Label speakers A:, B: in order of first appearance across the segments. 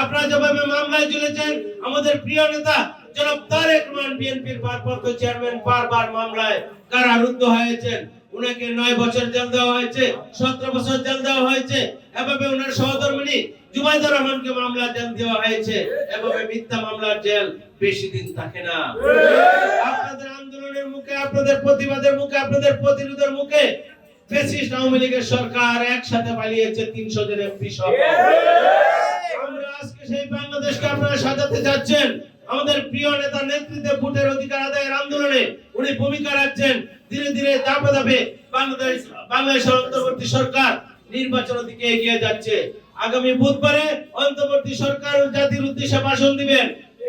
A: আপনারা মামলায় ঝুলেছেন, আমাদের প্রিয় নেতা জনাব তারেক রহমান বিএনপির ভারপ্রাপ্ত চেয়ারম্যান বারবার মামলায় কারারুদ্ধ হয়েছেন। উনাকে নয় বছর জেল দেওয়া হয়েছে, সতেরো বছর জেল দেওয়া হয়েছে। এভাবে ওনার সহধর্মিনী জুবাইদা রহমানকে মামলা জেল দেওয়া হয়েছে, এভাবে মিথ্যা মামলার জেল বেশি দিন থাকে না। আপনাদের আন্দোলনের মুখে, আপনাদের প্রতিবাদের মুখে, আপনাদের প্রতিরোধের মুখে ফ্যাসিস্ট আওয়ামী লীগের সরকার একসাথে পালিয়েছে তিনশো জন এমপি সহ আমরা আজকে সেই বাংলাদেশকে আপনারা সাজাতে যাচ্ছেন আমাদের প্রিয় নেতা নেতৃত্বে ভোটের অধিকার আদায়ের আন্দোলনে উনি ভূমিকা রাখছেন। ধীরে ধীরে ধাপে ধাপে বাংলাদেশ বাংলাদেশের অন্তর্বর্তী সরকার নির্বাচনের দিকে এগিয়ে যাচ্ছে। আগামী বুধবারে অন্তর্বর্তী সরকার জাতির উদ্দেশ্যে ভাষণ দিবেন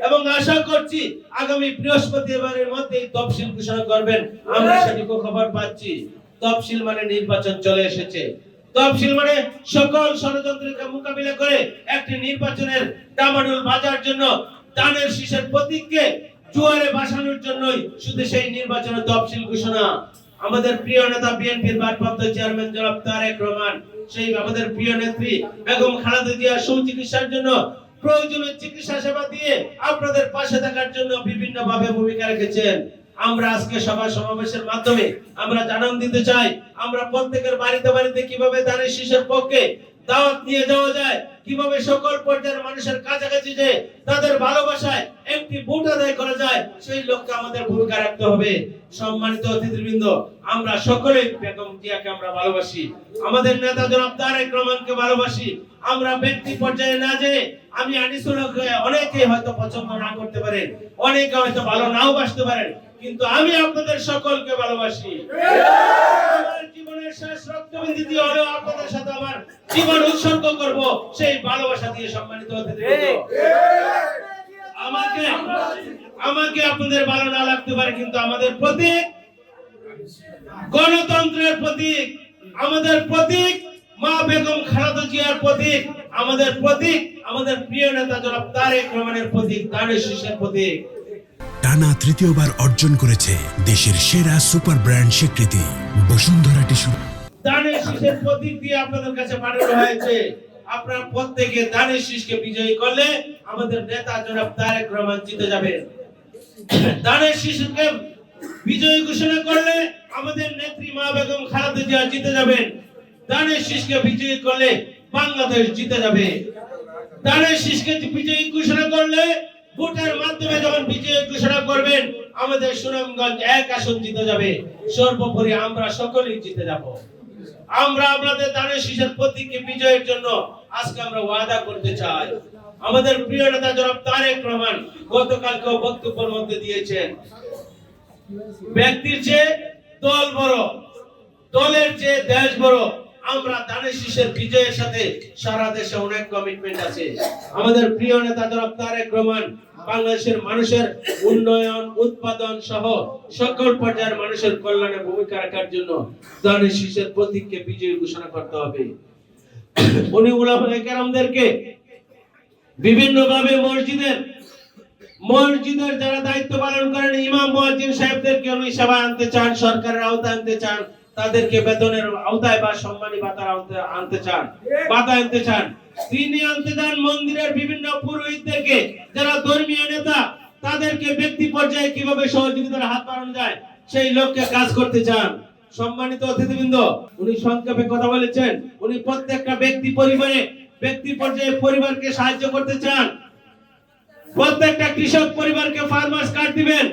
A: এবং আশা করছি আগামী বৃহস্পতিবারের মধ্যে তফসিল ঘোষণা করবেন। আমরা সেটুকু খবর পাচ্ছি। তফসিল মানে নির্বাচন চলে এসেছে। তফসিল মানে সকল ষড়যন্ত্রকে মোকাবিলা করে একটি নির্বাচনের ডামাডোল বাজার জন্য দানের শীষের প্রতীককে জুয়ারে বাসানোর জন্যই শুধু সেই নির্বাচনের তফসিল ঘোষণা। আমাদের প্রিয় নেতা বিএনপির ভারপ্রাপ্ত চেয়ারম্যান জনাব তারেক রহমান, সেই আমাদের প্রিয় নেত্রী বেগম খালেদা জিয়া সুচিকিৎসার জন্য প্রয়োজনীয় চিকিৎসা সেবা দিয়ে আপনাদের পাশে থাকার জন্য বিভিন্ন ভাবে ভূমিকা রেখেছেন। আমরা আজকে সভা সমাবেশের মাধ্যমে আমরা জানান দিতে চাই, আমরা প্রত্যেকের বাড়িতে বাড়িতে কীভাবে দানের শীষের পক্ষে দাওয়াত নিয়ে যাওয়া যায় কীভাবে সকল পর্যায়ের মানুষের কাছাকাছি যে তাদের ভালোবাসায় একটি ভোট আদায় করা যায় সেই লক্ষ্যে আমাদের ভূমিকা রাখতে হবে। সম্মানিত অতিথিবৃন্দ আমরা সকলে বেগম জিয়াকে আমরা ভালোবাসি। আমাদের নেতা জনাব তারেক রহমানকে ভালোবাসি। আমরা ব্যক্তি পর্যায়ে না যে আমি আনিসুল অনেকে হয়তো পছন্দ না করতে পারেন অনেকে হয়তো ভালো নাও বাসতে পারেন কিন্তু আমি আপনাদের সকলকে ভালোবাসি। আমার জীবনের শেষ রক্তবিন্দু দিয়ে হলেও আপনাদের সাথে আমার জীবন উৎসর্গ করব সেই ভালোবাসা দিয়ে সম্মানিত অতিথিবৃন্দ আমাকে আমাকে আপনাদের ভালো না লাগতে পারে কিন্তু আমাদের প্রতীক গণতন্ত্রের প্রতীক আমাদের প্রতীক মা বেগম খালেদা জিয়ার প্রতীক আমাদের প্রতীক আমাদের প্রিয় নেতা জনাব তারেক রহমানের প্রতীক দানের শীষের প্রতীক।
B: টানা তৃতীয়বার অর্জন করেছে দেশের সেরা সুপার ব্র্যান্ড স্বীকৃতি বসুন্ধরা টিস্যু।
A: দানের শীষের প্রতীক দিয়ে আপনাদের কাছে পাঠানো হয়েছে। প্রত্যেকে দানের শীষকে বিজয়ী করলে আমাদের নেতা জনাব তারেক রহমান জিতে যাবেন দানের বিজয়ী ঘোষণা করলে আমাদের নেত্রী মা বেগম জিয়া জিতে যাবেন দানের বিজয়ী করলে বাংলাদেশ জিতে যাবে। দানের শীষকে বিজয়ী ঘোষণা করলে ভোটের মাধ্যমে যখন বিজয়ী ঘোষণা করবেন, আমাদের সুনামগঞ্জ এক আসন জিতে যাবে। সর্বোপরি আমরা সকলেই জিতে যাব। আমরা আপনাদের দানের শীষের প্রতীককে বিজয়ের জন্য আজকে আমরা ওয়াদা করতে চাই। আমাদের প্রিয় নেতা জনাব তারেক রহমান গতকালকে বক্তব্যের মধ্যে দিয়েছেন। ব্যক্তির চেয়ে দল বড়, দলের চেয়ে দেশ বড়, আমরা দানের শীষের বিজয়ের সাথে সারা দেশে অনেক কমিটমেন্ট আছে। আমাদের প্রিয় নেতা জনাব তারেক রহমান বাংলাদেশের মানুষের উন্নয়ন, উৎপাদন সহ সকল পর্যায়ের মানুষের কল্যাণে ভূমিকা রাখার জন্য দানের শীষের প্রতীককে বিজয়ী ঘোষণা করতে হবে। উনি উলামায়ে কেরামদেরকে বিভিন্ন ভাবে মসজিদের মসজিদের যারা দায়িত্ব পালন করেন, ইমাম মুয়াজ্জিন সাহেবদেরকে উনি সেবা আনতে চান, সরকারের আওতায় আনতে চান। তাদেরকে বেতনের আওতায় বা সম্মানী ভাতার আনতে চান, ভাতা আনতে চান। তিনি আনতে চান মন্দিরের বিভিন্ন পুরোহিতদেরকে। যারা ধর্মীয় নেতা, তাদেরকে ব্যক্তি পর্যায়ে কীভাবে সহযোগিতার হাত বাড়ানো যায়, সেই লক্ষ্যে কাজ করতে চান। সম্মানিত অতিথিবৃন্দ, উনি সংক্ষেপে কথা বলেছেন। উনি প্রত্যেকটা ব্যক্তি পরিবারে, ব্যক্তি পর্যায়ে পরিবারকে সাহায্য করতে চান। প্রত্যেকটা কৃষক পরিবারকে ফার্মার্স কার্ড দিবেন।